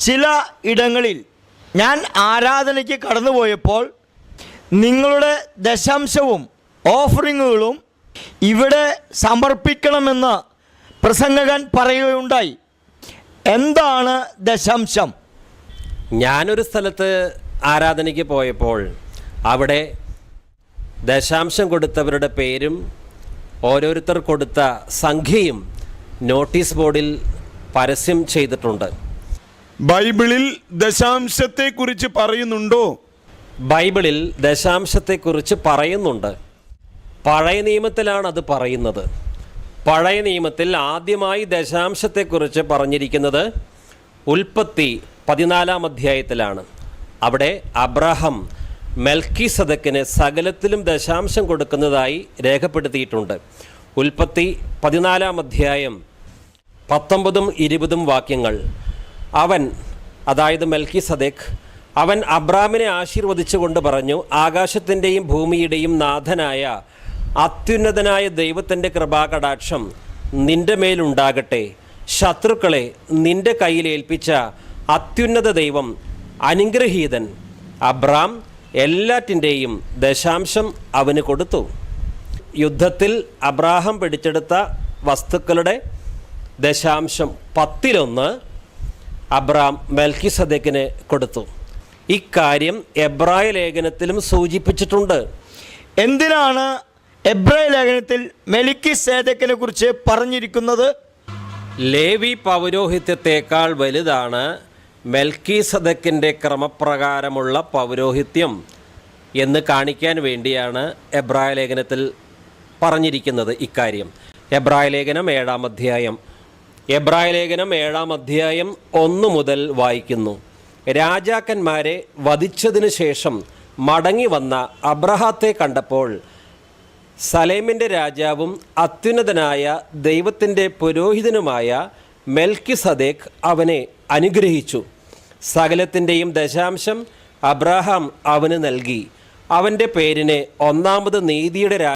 ചില ഇടങ്ങളിൽ ഞാൻ ആരാധനയ്ക്ക് കടന്നുപോയപ്പോൾ നിങ്ങളുടെ ദശാംശവും ഓഫറിങ്ങുകളും ഇവിടെ സമർപ്പിക്കണമെന്ന് പ്രസംഗകൻ പറയുകയുണ്ടായി. എന്താണ് ദശാംശം? ഞാനൊരു സ്ഥലത്ത് ആരാധനയ്ക്ക് പോയപ്പോൾ അവിടെ ദശാംശം കൊടുത്തവരുടെ പേരും ഓരോരുത്തർ കൊടുത്ത സംഖ്യയും നോട്ടീസ് ബോർഡിൽ പരസ്യം ചെയ്തിട്ടുണ്ട്. ബൈബിളിൽ ദശാംശത്തെക്കുറിച്ച് പറയുന്നുണ്ടോ? ബൈബിളിൽ ദശാംശത്തെക്കുറിച്ച് പറയുന്നുണ്ട്. പഴയ നിയമത്തിലാണ് അത് പറയുന്നത്. പഴയ നിയമത്തിൽ ആദ്യമായി ദശാംശത്തെക്കുറിച്ച് പറഞ്ഞിരിക്കുന്നത് ഉൽപ്പത്തി പതിനാലാം അധ്യായത്തിലാണ്. അവിടെ അബ്രഹം മെൽക്കി സദക്കിന് സകലത്തിലും ദശാംശം കൊടുക്കുന്നതായി രേഖപ്പെടുത്തിയിട്ടുണ്ട്. ഉൽപ്പത്തി പതിനാലാം അധ്യായം പത്തൊമ്പതും ഇരുപതും വാക്യങ്ങൾ. അവൻ അതായത് മെൽക്കി സദേഖ് അവൻ അബ്രാമിനെ ആശീർവദിച്ചുകൊണ്ട് പറഞ്ഞു ആകാശത്തിന്റെയും ഭൂമിയുടെയും നാഥനായ അത്യുന്നതനായ ദൈവത്തിന്റെ കൃപാകടാക്ഷം നിന്റെ മേലുണ്ടാകട്ടെ. ശത്രുക്കളെ നിന്റെ കയ്യിൽ ഏൽപ്പിച്ച അത്യുന്നത ദൈവം അനുഗ്രഹീതൻ അബ്രാം എല്ലാറ്റിന്റെയും ദശാംശം അവന് കൊടുത്തു. യുദ്ധത്തിൽ അബ്രാഹം പിടിച്ചെടുത്ത വസ്തുക്കളുടെ ദശാംശം പത്തിലൊന്ന് അബ്രാം മെൽക്കി സദേക്കിന് കൊടുത്തു. ഇക്കാര്യം എബ്രായ ലേഖനത്തിലും സൂചിപ്പിച്ചിട്ടുണ്ട്. എന്തിനാണ് എബ്രായ ലേഖനത്തിൽ മെലിക്കി സേദക്കിനെ കുറിച്ച് പറഞ്ഞിരിക്കുന്നത്? ലേവി പൗരോഹിത്യത്തേക്കാൾ വലുതാണ് മെൽക്കി സദക്കിന്റെ ക്രമപ്രകാരമുള്ള പൗരോഹിത്യം എന്ന് കാണിക്കാൻ വേണ്ടിയാണ് എബ്രായ ലേഖനത്തിൽ പറഞ്ഞിരിക്കുന്നത് ഇക്കാര്യം. എബ്രായ ലേഖനം ഏഴാം അധ്യായം എബ്രായ ലേഖനം ഏഴാം അധ്യായം ഒന്ന് മുതൽ വായിക്കുന്നു. രാജാക്കന്മാരെ വധിച്ചതിനു ശേഷം മടങ്ങി വന്ന അബ്രഹാത്തെ കണ്ടപ്പോൾ സലേമിന്റെ രാജാവും അത്യുന്നതനായ ദൈവത്തിന്റെ പുരോഹിതനുമായ മെൽക്കി സദേഖ് അവനെ അനുഗ്രഹിച്ചു. സകലത്തിന്റെയും ദശാംശം അബ്രഹാം അവന് നൽകി. അവന്റെ പേരിനെ ഒന്നാമത് നീതിയുടെ